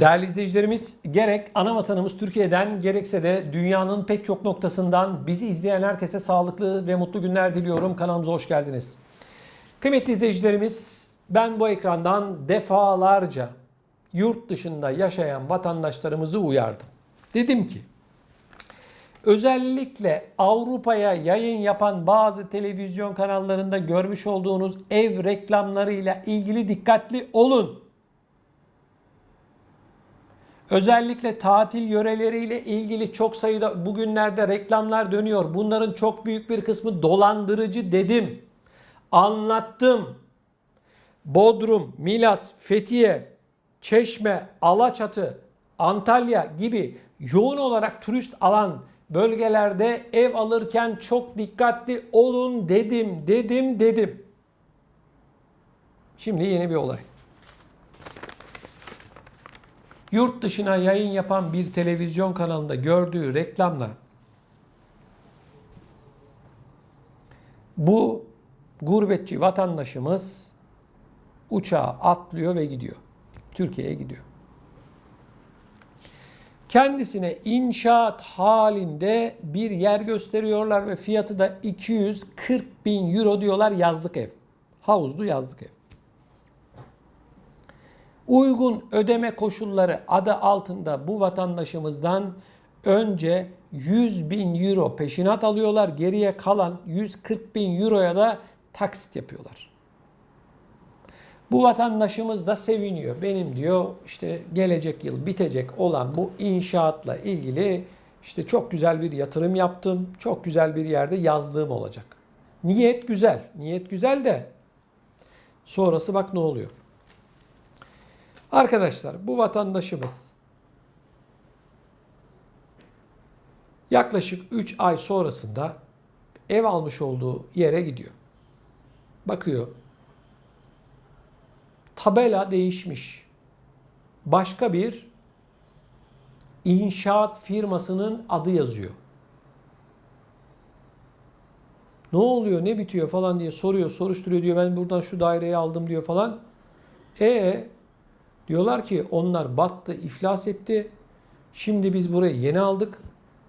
Değerli izleyicilerimiz gerek ana vatanımız Türkiye'den gerekse de dünyanın pek çok noktasından bizi izleyen herkese sağlıklı ve mutlu günler diliyorum. Kanalımıza hoş geldiniz. Kıymetli izleyicilerimiz ben bu ekrandan defalarca yurt dışında yaşayan vatandaşlarımızı uyardım. Dedim ki özellikle Avrupa'ya yayın yapan bazı televizyon kanallarında görmüş olduğunuz ev reklamlarıyla ilgili dikkatli olun. Özellikle tatil yöreleriyle ilgili çok sayıda bugünlerde reklamlar dönüyor. Bunların çok büyük bir kısmı dolandırıcı dedim. Anlattım. Bodrum, Milas, Fethiye, Çeşme, Alaçatı, Antalya gibi yoğun olarak turist alan bölgelerde ev alırken çok dikkatli olun dedim, dedim, dedim. Şimdi yeni bir olay. Yurt dışına yayın yapan bir televizyon kanalında gördüğü reklamla bu gurbetçi vatandaşımız uçağa atlıyor ve gidiyor. Türkiye'ye gidiyor. Kendisine inşaat halinde bir yer gösteriyorlar ve fiyatı da 240 bin euro diyorlar yazlık ev. Havuzlu yazlık ev. Uygun ödeme koşulları adı altında bu vatandaşımızdan önce 100 bin euro peşinat alıyorlar. Geriye kalan 140 bin euroya da taksit yapıyorlar. Bu vatandaşımız da seviniyor. Benim diyor işte gelecek yıl bitecek olan bu inşaatla ilgili işte çok güzel bir yatırım yaptım. Çok güzel bir yerde yazlığım olacak. Niyet güzel. Niyet güzel de sonrası bak ne oluyor. Arkadaşlar bu vatandaşımız yaklaşık 3 ay sonrasında ev almış olduğu yere gidiyor. Bakıyor. Tabela değişmiş. Başka bir inşaat firmasının adı yazıyor. Ne oluyor, ne bitiyor falan diye soruyor, soruşturuyor diyor. Ben buradan şu daireyi aldım diyor falan. E Diyorlar ki onlar battı, iflas etti. Şimdi biz burayı yeni aldık.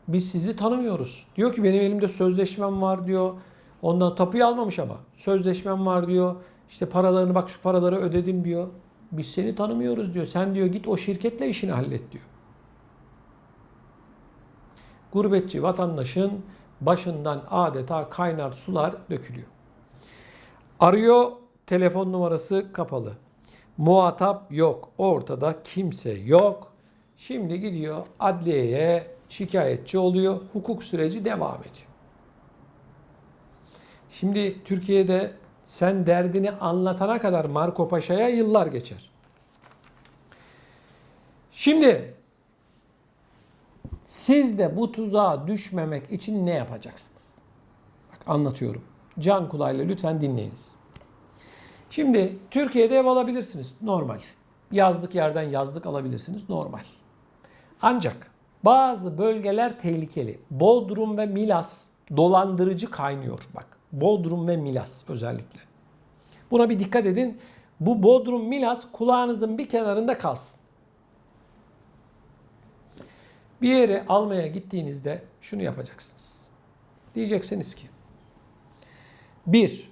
Biz sizi tanımıyoruz. Diyor ki benim elimde sözleşmem var diyor. Ondan tapuyu almamış ama. Sözleşmem var diyor. İşte paralarını bak şu paraları ödedim diyor. Biz seni tanımıyoruz diyor. Sen diyor git o şirketle işini hallet diyor. Gurbetçi vatandaşın başından adeta kaynar sular dökülüyor. Arıyor telefon numarası kapalı. Muhatap yok. Ortada kimse yok. Şimdi gidiyor adliyeye şikayetçi oluyor. Hukuk süreci devam ediyor. Şimdi Türkiye'de sen derdini anlatana kadar Marco Paşa'ya yıllar geçer. Şimdi siz de bu tuzağa düşmemek için ne yapacaksınız? Bak anlatıyorum. Can kulağıyla lütfen dinleyiniz. Şimdi Türkiye'de ev alabilirsiniz. Normal. Yazlık yerden yazlık alabilirsiniz. Normal. Ancak bazı bölgeler tehlikeli. Bodrum ve Milas dolandırıcı kaynıyor. Bak Bodrum ve Milas özellikle. Buna bir dikkat edin. Bu Bodrum Milas kulağınızın bir kenarında kalsın. Bir yere almaya gittiğinizde şunu yapacaksınız. Diyeceksiniz ki bir,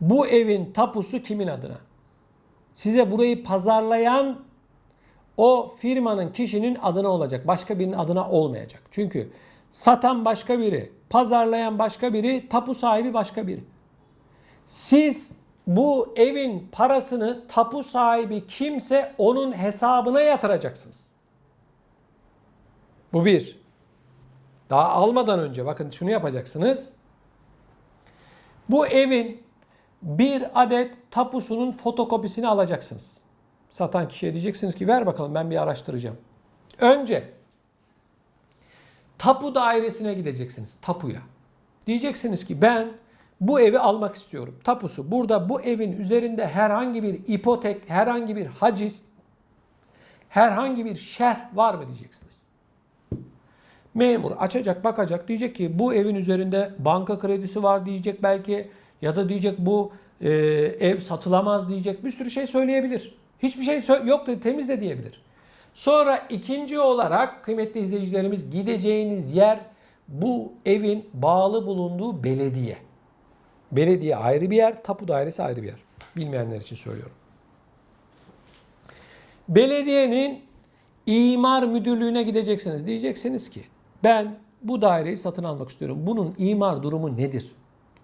bu evin tapusu kimin adına? Size burayı pazarlayan o firmanın kişinin adına olacak. Başka birinin adına olmayacak. Çünkü satan başka biri, pazarlayan başka biri, tapu sahibi başka biri. Siz bu evin parasını tapu sahibi kimse onun hesabına yatıracaksınız. Bu bir. Daha almadan önce bakın şunu yapacaksınız. Bu evin bir adet tapusunun fotokopisini alacaksınız. Satan kişiye diyeceksiniz ki ver bakalım ben bir araştıracağım. Önce tapu dairesine gideceksiniz. Tapuya. Diyeceksiniz ki ben bu evi almak istiyorum. Tapusu. Burada bu evin üzerinde herhangi bir ipotek, herhangi bir haciz, herhangi bir şerh var mı diyeceksiniz. Memur açacak bakacak diyecek ki bu evin üzerinde banka kredisi var diyecek belki ya da diyecek bu e, ev satılamaz diyecek bir sürü şey söyleyebilir. Hiçbir şey yok da temiz de diyebilir. Sonra ikinci olarak kıymetli izleyicilerimiz gideceğiniz yer bu evin bağlı bulunduğu belediye. Belediye ayrı bir yer, tapu dairesi ayrı bir yer. Bilmeyenler için söylüyorum. Belediyenin imar müdürlüğüne gideceksiniz. Diyeceksiniz ki ben bu daireyi satın almak istiyorum. Bunun imar durumu nedir?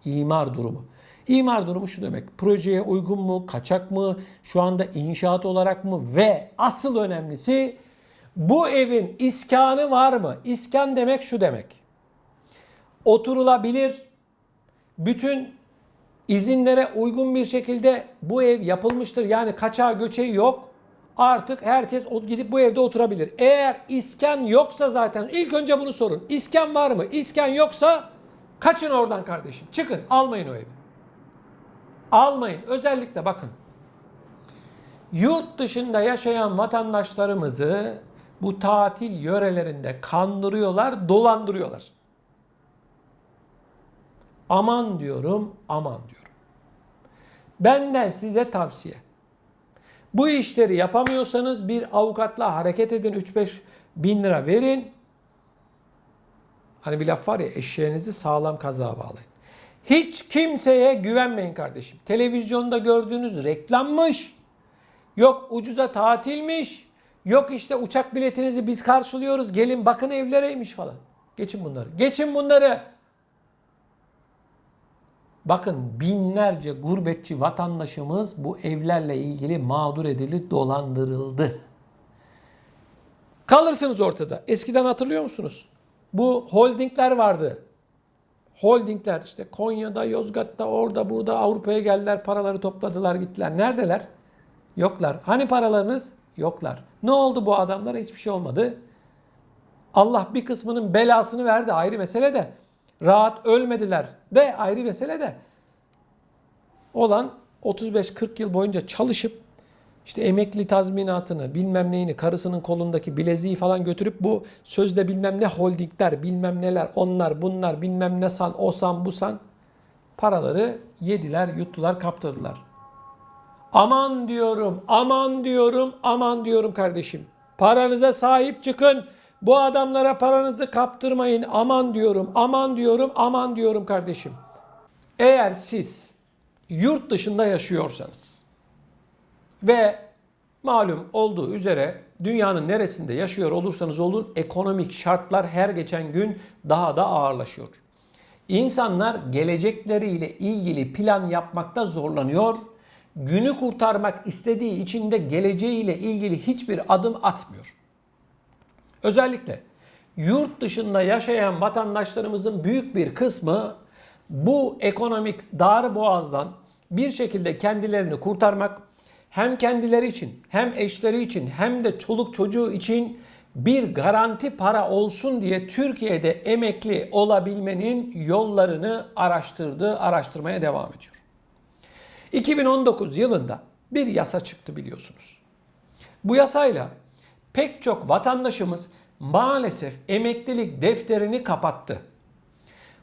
İmar durumu. İmar durumu şu demek. Projeye uygun mu, kaçak mı, şu anda inşaat olarak mı ve asıl önemlisi bu evin iskanı var mı? İskan demek şu demek. Oturulabilir, bütün izinlere uygun bir şekilde bu ev yapılmıştır. Yani kaçağı göçeği yok. Artık herkes gidip bu evde oturabilir. Eğer iskan yoksa zaten ilk önce bunu sorun. İskan var mı? İskan yoksa kaçın oradan kardeşim. Çıkın almayın o evi. Almayın. Özellikle bakın. Yurt dışında yaşayan vatandaşlarımızı bu tatil yörelerinde kandırıyorlar, dolandırıyorlar. Aman diyorum, aman diyorum. Benden size tavsiye. Bu işleri yapamıyorsanız bir avukatla hareket edin. 3-5 bin lira verin. Hani bir laf var ya eşeğinizi sağlam kazağa bağlayın. Hiç kimseye güvenmeyin kardeşim. Televizyonda gördüğünüz reklammış. Yok ucuza tatilmiş. Yok işte uçak biletinizi biz karşılıyoruz. Gelin bakın evlereymiş falan. Geçin bunları. Geçin bunları. Bakın binlerce gurbetçi vatandaşımız bu evlerle ilgili mağdur edildi, dolandırıldı. Kalırsınız ortada. Eskiden hatırlıyor musunuz? Bu holdingler vardı. Holdingler işte Konya'da, Yozgat'ta, orada, burada Avrupa'ya geldiler, paraları topladılar, gittiler. Neredeler? Yoklar. Hani paralarınız? Yoklar. Ne oldu bu adamlara? Hiçbir şey olmadı. Allah bir kısmının belasını verdi ayrı mesele de. Rahat ölmediler de ayrı mesele de. Olan 35-40 yıl boyunca çalışıp işte emekli tazminatını bilmem neyini karısının kolundaki bileziği falan götürüp bu sözde bilmem ne holdingler bilmem neler onlar bunlar bilmem ne san o san bu san paraları yediler yuttular kaptırdılar. Aman diyorum, aman diyorum, aman diyorum kardeşim. Paranıza sahip çıkın. Bu adamlara paranızı kaptırmayın. Aman diyorum, aman diyorum, aman diyorum kardeşim. Eğer siz yurt dışında yaşıyorsanız ve malum olduğu üzere dünyanın neresinde yaşıyor olursanız olun ekonomik şartlar her geçen gün daha da ağırlaşıyor. İnsanlar gelecekleriyle ilgili plan yapmakta zorlanıyor. Günü kurtarmak istediği için de geleceğiyle ilgili hiçbir adım atmıyor. Özellikle yurt dışında yaşayan vatandaşlarımızın büyük bir kısmı bu ekonomik dar boğazdan bir şekilde kendilerini kurtarmak hem kendileri için hem eşleri için hem de çoluk çocuğu için bir garanti para olsun diye Türkiye'de emekli olabilmenin yollarını araştırdı, araştırmaya devam ediyor. 2019 yılında bir yasa çıktı biliyorsunuz. Bu yasayla pek çok vatandaşımız maalesef emeklilik defterini kapattı.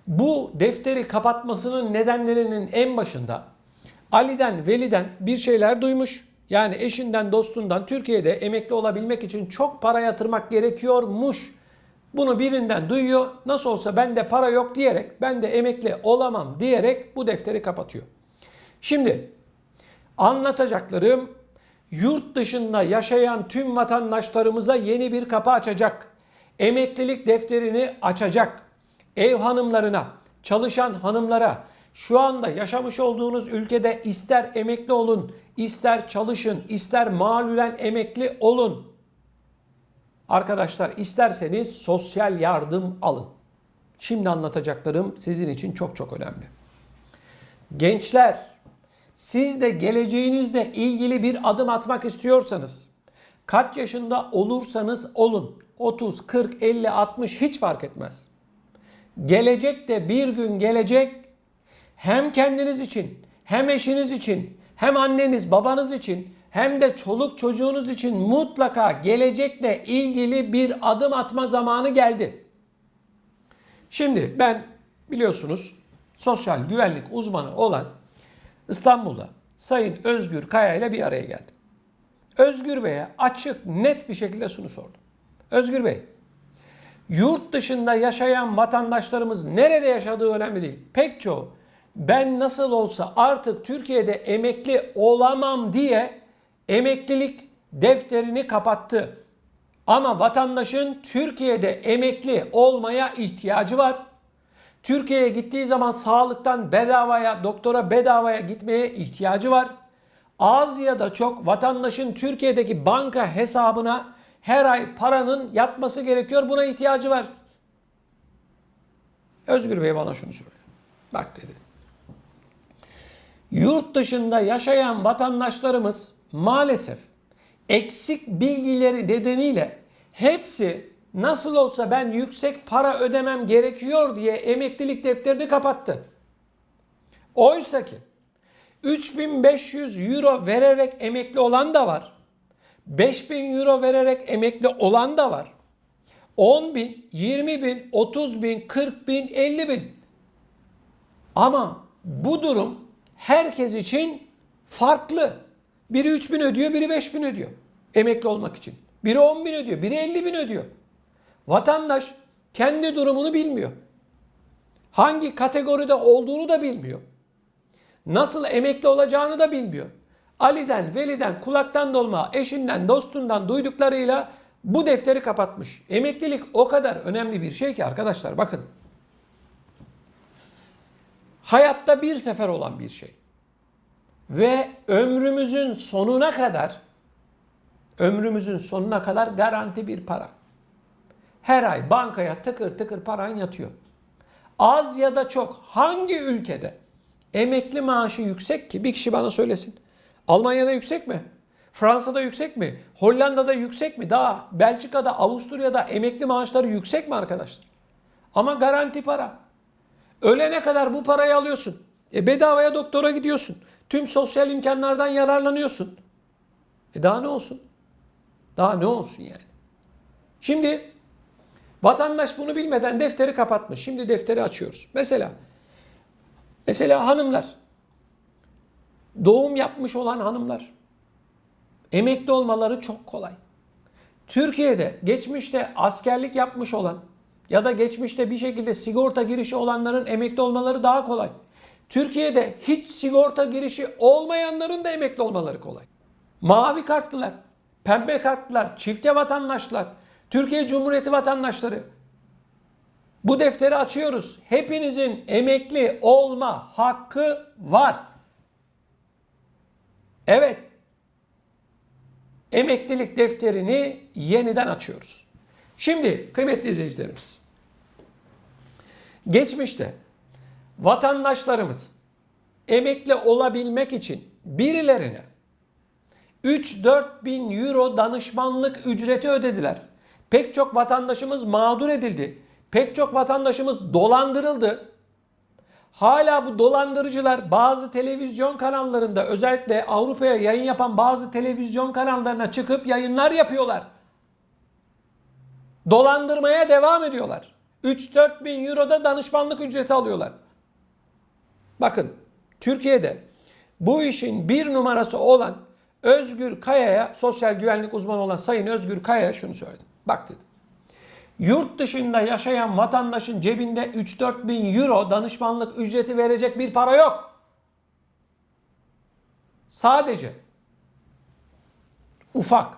Bu defteri kapatmasının nedenlerinin en başında Ali'den, Veli'den bir şeyler duymuş. Yani eşinden, dostundan Türkiye'de emekli olabilmek için çok para yatırmak gerekiyormuş. Bunu birinden duyuyor. Nasıl olsa bende para yok diyerek, ben de emekli olamam diyerek bu defteri kapatıyor. Şimdi anlatacaklarım yurt dışında yaşayan tüm vatandaşlarımıza yeni bir kapı açacak. Emeklilik defterini açacak. Ev hanımlarına, çalışan hanımlara, şu anda yaşamış olduğunuz ülkede ister emekli olun, ister çalışın, ister malulen emekli olun. Arkadaşlar isterseniz sosyal yardım alın. Şimdi anlatacaklarım sizin için çok çok önemli. Gençler, siz de geleceğinizle ilgili bir adım atmak istiyorsanız, kaç yaşında olursanız olun, 30, 40, 50, 60 hiç fark etmez. Gelecek de bir gün gelecek hem kendiniz için, hem eşiniz için, hem anneniz, babanız için, hem de çoluk çocuğunuz için mutlaka gelecekle ilgili bir adım atma zamanı geldi. Şimdi ben biliyorsunuz sosyal güvenlik uzmanı olan İstanbul'da Sayın Özgür Kaya ile bir araya geldim. Özgür Bey'e açık, net bir şekilde şunu sordum. Özgür Bey, yurt dışında yaşayan vatandaşlarımız nerede yaşadığı önemli değil. Pek çoğu ben nasıl olsa artık Türkiye'de emekli olamam diye emeklilik defterini kapattı. Ama vatandaşın Türkiye'de emekli olmaya ihtiyacı var. Türkiye'ye gittiği zaman sağlıktan bedavaya, doktora bedavaya gitmeye ihtiyacı var. Az ya da çok vatandaşın Türkiye'deki banka hesabına her ay paranın yatması gerekiyor. Buna ihtiyacı var. Özgür Bey bana şunu söylüyor. Bak dedi. Yurt dışında yaşayan vatandaşlarımız maalesef eksik bilgileri nedeniyle hepsi nasıl olsa ben yüksek para ödemem gerekiyor diye emeklilik defterini kapattı. Oysa ki 3500 euro vererek emekli olan da var. 5000 euro vererek emekli olan da var. 10 bin, 20 bin, 30 bin, 40 bin, 50 bin. Ama bu durum herkes için farklı. Biri 3 bin ödüyor, biri 5 bin ödüyor emekli olmak için. Biri 10 bin ödüyor, biri 50 bin ödüyor. Vatandaş kendi durumunu bilmiyor. Hangi kategoride olduğunu da bilmiyor. Nasıl emekli olacağını da bilmiyor. Ali'den, Veli'den, kulaktan dolma, eşinden, dostundan duyduklarıyla bu defteri kapatmış. Emeklilik o kadar önemli bir şey ki arkadaşlar bakın. Hayatta bir sefer olan bir şey. Ve ömrümüzün sonuna kadar ömrümüzün sonuna kadar garanti bir para. Her ay bankaya tıkır tıkır paran yatıyor. Az ya da çok hangi ülkede emekli maaşı yüksek ki bir kişi bana söylesin. Almanya'da yüksek mi? Fransa'da yüksek mi? Hollanda'da yüksek mi? Daha Belçika'da, Avusturya'da emekli maaşları yüksek mi arkadaşlar? Ama garanti para. Ölene kadar bu parayı alıyorsun. E bedavaya doktora gidiyorsun. Tüm sosyal imkanlardan yararlanıyorsun. E daha ne olsun? Daha ne olsun yani? Şimdi vatandaş bunu bilmeden defteri kapatmış. Şimdi defteri açıyoruz. Mesela mesela hanımlar doğum yapmış olan hanımlar emekli olmaları çok kolay. Türkiye'de geçmişte askerlik yapmış olan ya da geçmişte bir şekilde sigorta girişi olanların emekli olmaları daha kolay. Türkiye'de hiç sigorta girişi olmayanların da emekli olmaları kolay. Mavi kartlılar, pembe kartlılar, çifte vatandaşlar, Türkiye Cumhuriyeti vatandaşları. Bu defteri açıyoruz. Hepinizin emekli olma hakkı var. Evet. Emeklilik defterini yeniden açıyoruz. Şimdi kıymetli izleyicilerimiz. Geçmişte vatandaşlarımız emekli olabilmek için birilerine 3-4 bin euro danışmanlık ücreti ödediler. Pek çok vatandaşımız mağdur edildi. Pek çok vatandaşımız dolandırıldı. Hala bu dolandırıcılar bazı televizyon kanallarında özellikle Avrupa'ya yayın yapan bazı televizyon kanallarına çıkıp yayınlar yapıyorlar. Dolandırmaya devam ediyorlar. 3-4 bin euroda danışmanlık ücreti alıyorlar. Bakın Türkiye'de bu işin bir numarası olan Özgür Kaya'ya sosyal güvenlik uzmanı olan Sayın Özgür Kaya'ya şunu söyledim. Bak dedi. Yurt dışında yaşayan vatandaşın cebinde 3-4 bin euro danışmanlık ücreti verecek bir para yok. Sadece ufak,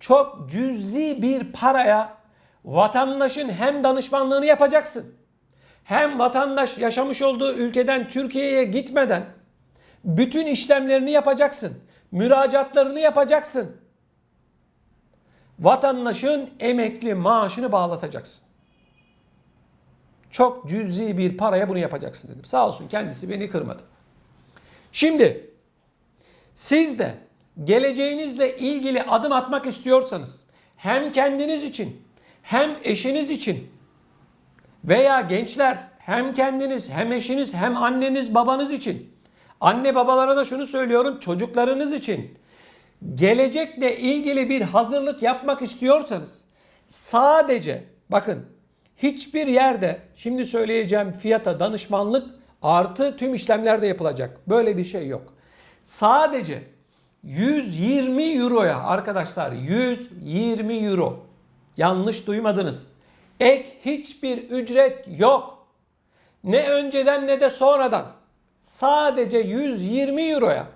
çok cüzi bir paraya vatandaşın hem danışmanlığını yapacaksın, hem vatandaş yaşamış olduğu ülkeden Türkiye'ye gitmeden bütün işlemlerini yapacaksın. Müracaatlarını yapacaksın. Vatandaşın emekli maaşını bağlatacaksın. Çok cüzi bir paraya bunu yapacaksın dedim. Sağ olsun kendisi beni kırmadı. Şimdi siz de geleceğinizle ilgili adım atmak istiyorsanız hem kendiniz için hem eşiniz için veya gençler hem kendiniz hem eşiniz hem anneniz babanız için Anne babalara da şunu söylüyorum çocuklarınız için gelecekle ilgili bir hazırlık yapmak istiyorsanız sadece bakın hiçbir yerde şimdi söyleyeceğim fiyata danışmanlık artı tüm işlemler de yapılacak. Böyle bir şey yok. Sadece 120 euroya arkadaşlar 120 euro. Yanlış duymadınız. Ek hiçbir ücret yok. Ne önceden ne de sonradan. Sadece 120 euroya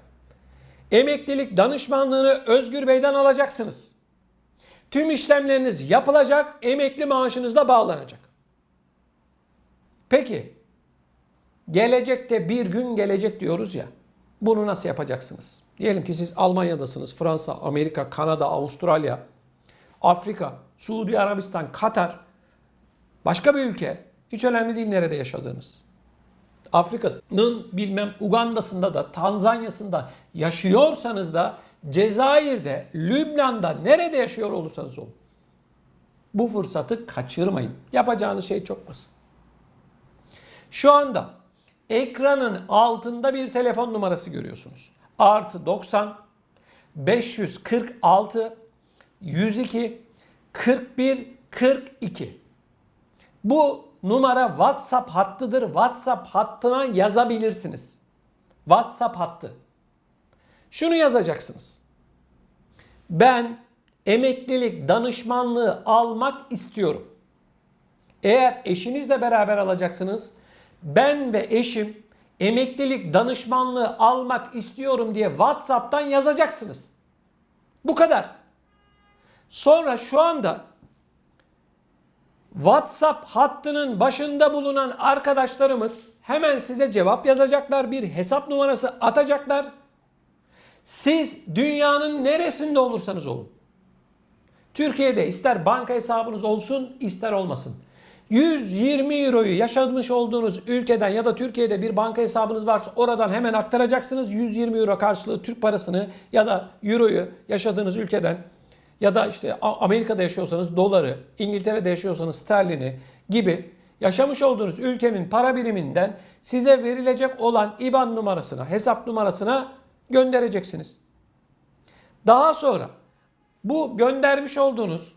emeklilik danışmanlığını Özgür Bey'den alacaksınız. Tüm işlemleriniz yapılacak, emekli maaşınız da bağlanacak. Peki, gelecekte bir gün gelecek diyoruz ya. Bunu nasıl yapacaksınız? Diyelim ki siz Almanya'dasınız, Fransa, Amerika, Kanada, Avustralya, Afrika, Suudi Arabistan, Katar, başka bir ülke. Hiç önemli değil nerede yaşadığınız. Afrika'nın bilmem Uganda'sında da Tanzanya'sında yaşıyorsanız da Cezayir'de, Lübnan'da nerede yaşıyor olursanız olun. Bu fırsatı kaçırmayın. Yapacağınız şey çok basit. Şu anda ekranın altında bir telefon numarası görüyorsunuz. Artı 90 546 102 41 42. Bu numara WhatsApp hattıdır. WhatsApp hattına yazabilirsiniz. WhatsApp hattı. Şunu yazacaksınız. Ben emeklilik danışmanlığı almak istiyorum. Eğer eşinizle beraber alacaksınız, ben ve eşim emeklilik danışmanlığı almak istiyorum diye WhatsApp'tan yazacaksınız. Bu kadar. Sonra şu anda WhatsApp hattının başında bulunan arkadaşlarımız hemen size cevap yazacaklar. Bir hesap numarası atacaklar. Siz dünyanın neresinde olursanız olun. Türkiye'de ister banka hesabınız olsun ister olmasın. 120 euroyu yaşamış olduğunuz ülkeden ya da Türkiye'de bir banka hesabınız varsa oradan hemen aktaracaksınız. 120 euro karşılığı Türk parasını ya da euroyu yaşadığınız ülkeden ya da işte Amerika'da yaşıyorsanız doları, İngiltere'de yaşıyorsanız sterlini gibi yaşamış olduğunuz ülkenin para biriminden size verilecek olan IBAN numarasına, hesap numarasına göndereceksiniz. Daha sonra bu göndermiş olduğunuz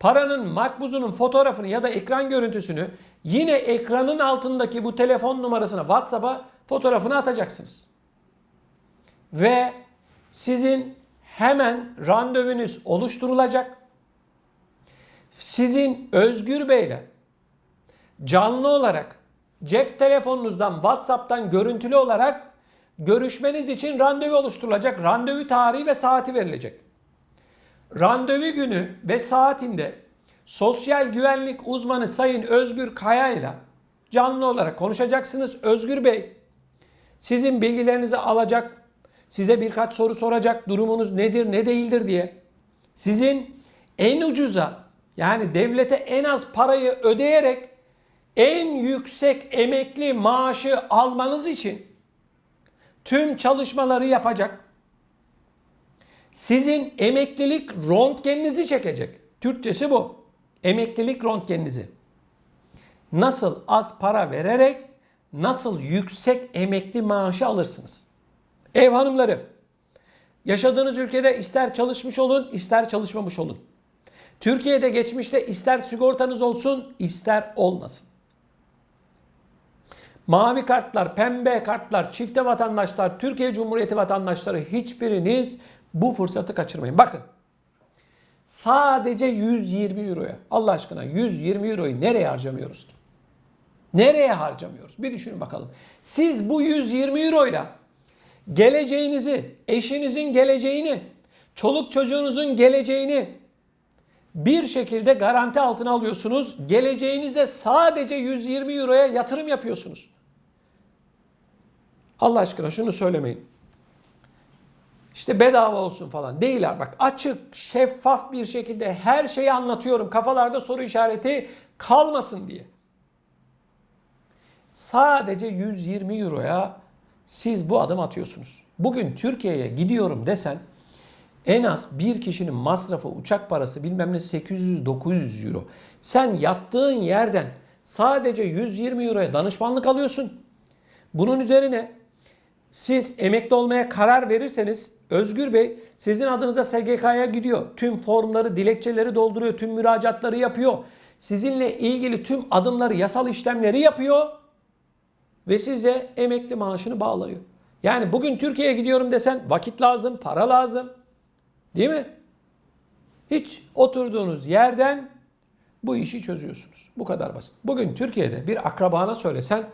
paranın makbuzunun fotoğrafını ya da ekran görüntüsünü yine ekranın altındaki bu telefon numarasına WhatsApp'a fotoğrafını atacaksınız. Ve sizin hemen randevunuz oluşturulacak. Sizin Özgür Bey'le canlı olarak cep telefonunuzdan WhatsApp'tan görüntülü olarak görüşmeniz için randevu oluşturulacak. Randevu tarihi ve saati verilecek. Randevu günü ve saatinde sosyal güvenlik uzmanı Sayın Özgür Kaya ile canlı olarak konuşacaksınız. Özgür Bey sizin bilgilerinizi alacak, size birkaç soru soracak, durumunuz nedir, ne değildir diye. Sizin en ucuza yani devlete en az parayı ödeyerek en yüksek emekli maaşı almanız için tüm çalışmaları yapacak. Sizin emeklilik röntgeninizi çekecek. Türkçesi bu. Emeklilik röntgeninizi. Nasıl az para vererek nasıl yüksek emekli maaşı alırsınız? Ev hanımları, yaşadığınız ülkede ister çalışmış olun, ister çalışmamış olun. Türkiye'de geçmişte ister sigortanız olsun, ister olmasın. Mavi kartlar, pembe kartlar, çifte vatandaşlar, Türkiye Cumhuriyeti vatandaşları hiçbiriniz bu fırsatı kaçırmayın. Bakın. Sadece 120 euroya. Allah aşkına 120 euroyu nereye harcamıyoruz ki? Nereye harcamıyoruz? Bir düşünün bakalım. Siz bu 120 euroyla geleceğinizi, eşinizin geleceğini, çoluk çocuğunuzun geleceğini bir şekilde garanti altına alıyorsunuz. Geleceğinize sadece 120 euroya yatırım yapıyorsunuz. Allah aşkına şunu söylemeyin. İşte bedava olsun falan. Değil bak açık, şeffaf bir şekilde her şeyi anlatıyorum. Kafalarda soru işareti kalmasın diye. Sadece 120 euroya siz bu adım atıyorsunuz. Bugün Türkiye'ye gidiyorum desen en az bir kişinin masrafı, uçak parası bilmem ne 800-900 euro. Sen yattığın yerden sadece 120 euroya danışmanlık alıyorsun. Bunun üzerine siz emekli olmaya karar verirseniz Özgür Bey sizin adınıza SGK'ya gidiyor. Tüm formları, dilekçeleri dolduruyor, tüm müracaatları yapıyor. Sizinle ilgili tüm adımları, yasal işlemleri yapıyor ve size emekli maaşını bağlıyor. Yani bugün Türkiye'ye gidiyorum desen vakit lazım, para lazım. Değil mi? Hiç oturduğunuz yerden bu işi çözüyorsunuz. Bu kadar basit. Bugün Türkiye'de bir akrabana söylesen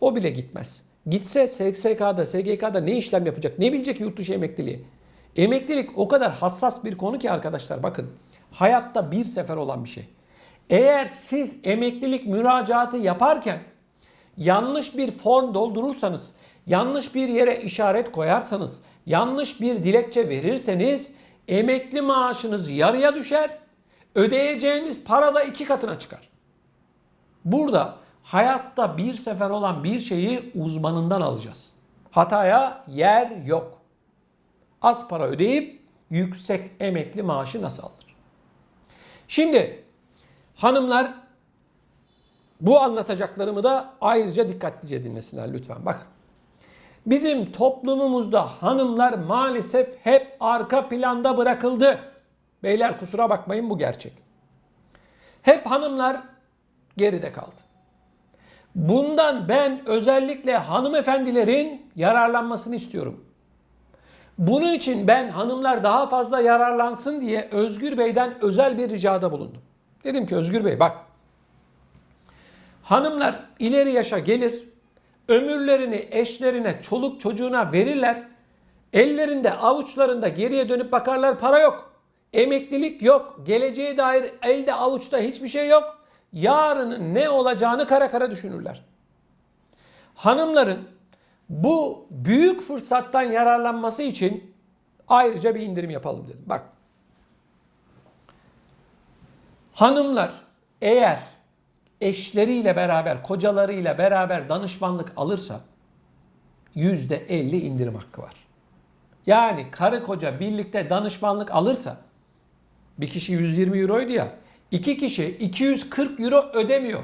o bile gitmez. Gitse SSK'da, SGK'da ne işlem yapacak? Ne bilecek yurt dışı emekliliği? Emeklilik o kadar hassas bir konu ki arkadaşlar bakın. Hayatta bir sefer olan bir şey. Eğer siz emeklilik müracaatı yaparken yanlış bir form doldurursanız, yanlış bir yere işaret koyarsanız, yanlış bir dilekçe verirseniz emekli maaşınız yarıya düşer, ödeyeceğiniz para da iki katına çıkar. Burada hayatta bir sefer olan bir şeyi uzmanından alacağız. Hataya yer yok. Az para ödeyip yüksek emekli maaşı nasıl alınır? Şimdi hanımlar bu anlatacaklarımı da ayrıca dikkatlice dinlesinler lütfen. Bakın. Bizim toplumumuzda hanımlar maalesef hep arka planda bırakıldı. Beyler kusura bakmayın bu gerçek. Hep hanımlar geride kaldı. Bundan ben özellikle hanımefendilerin yararlanmasını istiyorum. Bunun için ben hanımlar daha fazla yararlansın diye Özgür Bey'den özel bir ricada bulundum. Dedim ki Özgür Bey bak hanımlar ileri yaşa gelir, ömürlerini eşlerine, çoluk çocuğuna verirler. Ellerinde, avuçlarında geriye dönüp bakarlar para yok. Emeklilik yok. Geleceğe dair elde avuçta hiçbir şey yok. Yarının ne olacağını kara kara düşünürler. Hanımların bu büyük fırsattan yararlanması için ayrıca bir indirim yapalım dedim. Bak. Hanımlar eğer eşleriyle beraber, kocalarıyla beraber danışmanlık alırsa %50 indirim hakkı var. Yani karı koca birlikte danışmanlık alırsa bir kişi 120 euroydu ya iki kişi 240 euro ödemiyor.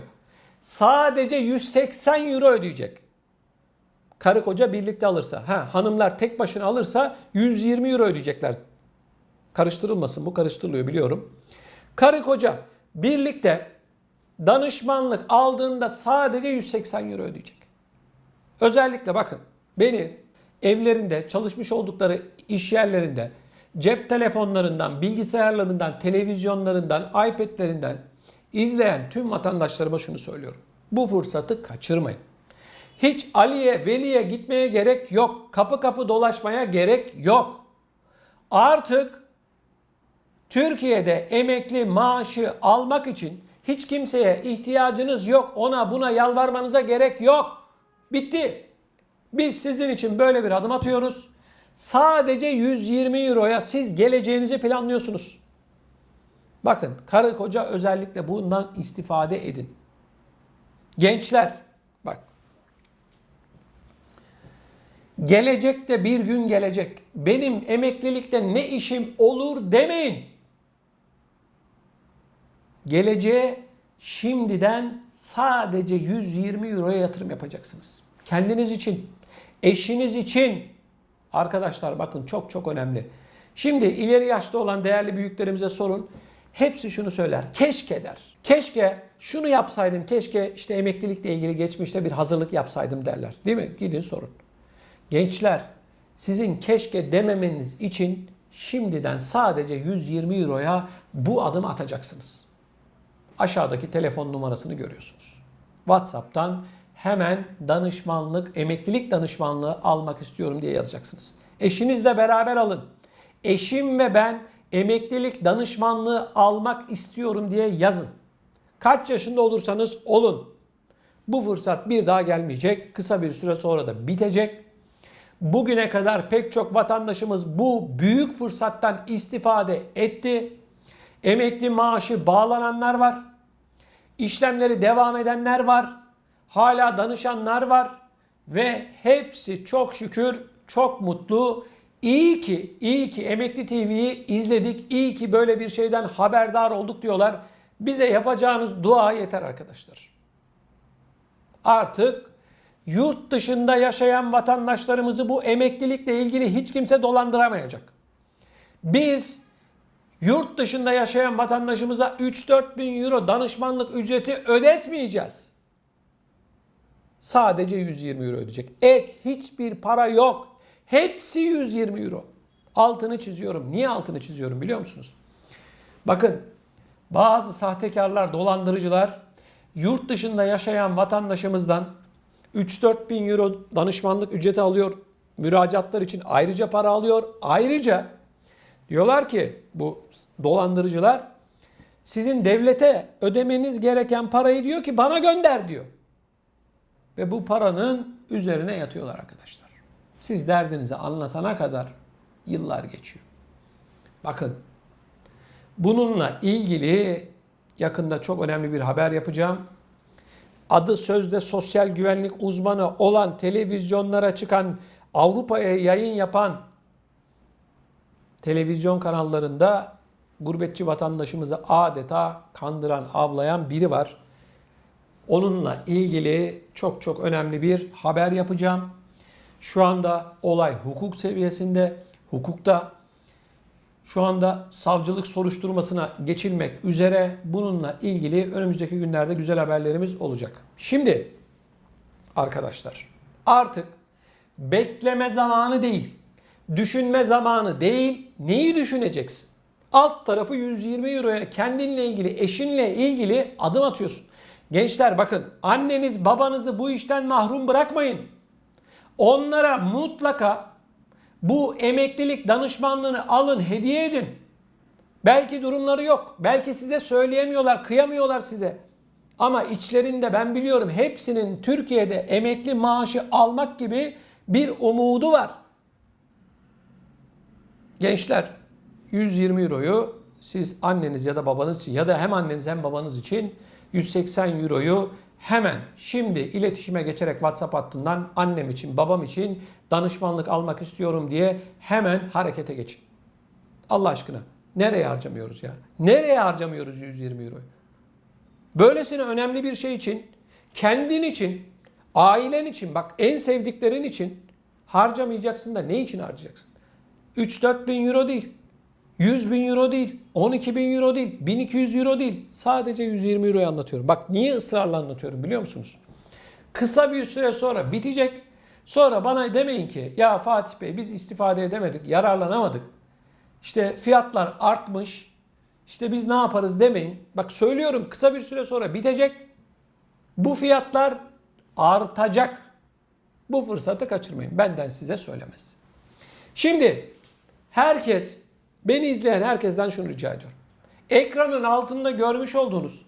Sadece 180 euro ödeyecek. Karı koca birlikte alırsa. Ha, hanımlar tek başına alırsa 120 euro ödeyecekler. Karıştırılmasın bu karıştırılıyor biliyorum. Karı koca birlikte danışmanlık aldığında sadece 180 euro ödeyecek. Özellikle bakın beni evlerinde çalışmış oldukları iş yerlerinde cep telefonlarından, bilgisayarlarından, televizyonlarından, iPad'lerinden izleyen tüm vatandaşlarıma şunu söylüyorum. Bu fırsatı kaçırmayın. Hiç Ali'ye, Veli'ye gitmeye gerek yok. Kapı kapı dolaşmaya gerek yok. Artık Türkiye'de emekli maaşı almak için hiç kimseye ihtiyacınız yok. Ona buna yalvarmanıza gerek yok. Bitti. Biz sizin için böyle bir adım atıyoruz. Sadece 120 euroya siz geleceğinizi planlıyorsunuz. Bakın karı koca özellikle bundan istifade edin. Gençler bak. Gelecekte bir gün gelecek. Benim emeklilikte ne işim olur demeyin. Geleceğe şimdiden sadece 120 euroya yatırım yapacaksınız. Kendiniz için, eşiniz için. Arkadaşlar bakın çok çok önemli. Şimdi ileri yaşta olan değerli büyüklerimize sorun. Hepsi şunu söyler. Keşke der. Keşke şunu yapsaydım. Keşke işte emeklilikle ilgili geçmişte bir hazırlık yapsaydım derler. Değil mi? Gidin sorun. Gençler sizin keşke dememeniz için şimdiden sadece 120 euroya bu adım atacaksınız. Aşağıdaki telefon numarasını görüyorsunuz. WhatsApp'tan hemen danışmanlık, emeklilik danışmanlığı almak istiyorum diye yazacaksınız. Eşinizle beraber alın. Eşim ve ben emeklilik danışmanlığı almak istiyorum diye yazın. Kaç yaşında olursanız olun. Bu fırsat bir daha gelmeyecek. Kısa bir süre sonra da bitecek. Bugüne kadar pek çok vatandaşımız bu büyük fırsattan istifade etti. Emekli maaşı bağlananlar var. İşlemleri devam edenler var. Hala danışanlar var ve hepsi çok şükür çok mutlu. İyi ki, iyi ki Emekli TV'yi izledik. İyi ki böyle bir şeyden haberdar olduk diyorlar. Bize yapacağınız dua yeter arkadaşlar. Artık yurt dışında yaşayan vatandaşlarımızı bu emeklilikle ilgili hiç kimse dolandıramayacak. Biz yurt dışında yaşayan vatandaşımıza 3-4 bin euro danışmanlık ücreti ödetmeyeceğiz. sadece 120 euro ödeyecek. Ek hiçbir para yok. Hepsi 120 euro. Altını çiziyorum. Niye altını çiziyorum biliyor musunuz? Bakın bazı sahtekarlar, dolandırıcılar yurt dışında yaşayan vatandaşımızdan 3-4 bin euro danışmanlık ücreti alıyor. Müracaatlar için ayrıca para alıyor. Ayrıca diyorlar ki bu dolandırıcılar sizin devlete ödemeniz gereken parayı diyor ki bana gönder diyor. Ve bu paranın üzerine yatıyorlar arkadaşlar. Siz derdinizi anlatana kadar yıllar geçiyor. Bakın bununla ilgili yakında çok önemli bir haber yapacağım. Adı sözde sosyal güvenlik uzmanı olan televizyonlara çıkan Avrupa'ya yayın yapan televizyon kanallarında gurbetçi vatandaşımızı adeta kandıran, avlayan biri var. Onunla ilgili çok çok önemli bir haber yapacağım. Şu anda olay hukuk seviyesinde, hukukta şu anda savcılık soruşturmasına geçilmek üzere bununla ilgili önümüzdeki günlerde güzel haberlerimiz olacak. Şimdi arkadaşlar artık bekleme zamanı değil, düşünme zamanı değil, neyi düşüneceksin? Alt tarafı 120 euroya kendinle ilgili, eşinle ilgili adım atıyorsun. Gençler bakın anneniz babanızı bu işten mahrum bırakmayın. Onlara mutlaka bu emeklilik danışmanlığını alın, hediye edin. Belki durumları yok. Belki size söyleyemiyorlar, kıyamıyorlar size. Ama içlerinde ben biliyorum hepsinin Türkiye'de emekli maaşı almak gibi bir umudu var. Gençler 120 euroyu siz anneniz ya da babanız için ya da hem anneniz hem babanız için 180 euroyu hemen şimdi iletişime geçerek WhatsApp hattından annem için, babam için danışmanlık almak istiyorum diye hemen harekete geçin. Allah aşkına nereye harcamıyoruz ya? Nereye harcamıyoruz 120 euroyu? Böylesine önemli bir şey için, kendin için, ailen için, bak en sevdiklerin için harcamayacaksın da ne için harcayacaksın? 3-4 bin euro değil. 100 bin euro değil, 12 bin euro değil, 1200 euro değil. Sadece 120 euroyu anlatıyorum. Bak niye ısrarla anlatıyorum biliyor musunuz? Kısa bir süre sonra bitecek. Sonra bana demeyin ki ya Fatih Bey biz istifade edemedik, yararlanamadık. İşte fiyatlar artmış. İşte biz ne yaparız demeyin. Bak söylüyorum kısa bir süre sonra bitecek. Bu fiyatlar artacak. Bu fırsatı kaçırmayın. Benden size söylemez. Şimdi herkes Beni izleyen herkesten şunu rica ediyorum. Ekranın altında görmüş olduğunuz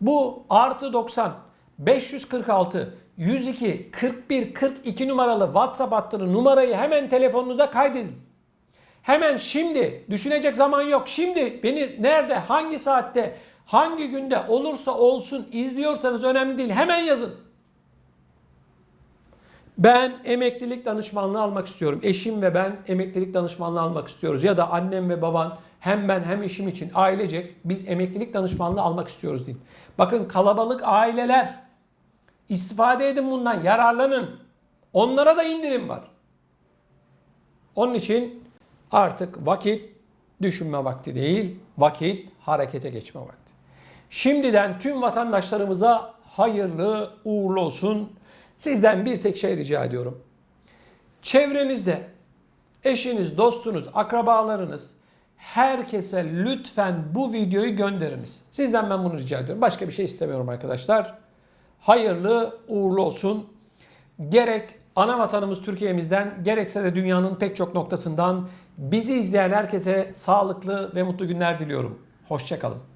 bu artı 90 546 102 41 42 numaralı WhatsApp hattını numarayı hemen telefonunuza kaydedin. Hemen şimdi düşünecek zaman yok. Şimdi beni nerede, hangi saatte, hangi günde olursa olsun izliyorsanız önemli değil. Hemen yazın. Ben emeklilik danışmanlığı almak istiyorum. Eşim ve ben emeklilik danışmanlığı almak istiyoruz. Ya da annem ve baban hem ben hem eşim için ailecek biz emeklilik danışmanlığı almak istiyoruz deyin. Bakın kalabalık aileler istifade edin bundan yararlanın. Onlara da indirim var. Onun için artık vakit düşünme vakti değil, vakit harekete geçme vakti. Şimdiden tüm vatandaşlarımıza hayırlı uğurlu olsun. Sizden bir tek şey rica ediyorum. Çevrenizde eşiniz, dostunuz, akrabalarınız herkese lütfen bu videoyu gönderiniz. Sizden ben bunu rica ediyorum. Başka bir şey istemiyorum arkadaşlar. Hayırlı uğurlu olsun. Gerek ana vatanımız Türkiye'mizden gerekse de dünyanın pek çok noktasından bizi izleyen herkese sağlıklı ve mutlu günler diliyorum. Hoşçakalın.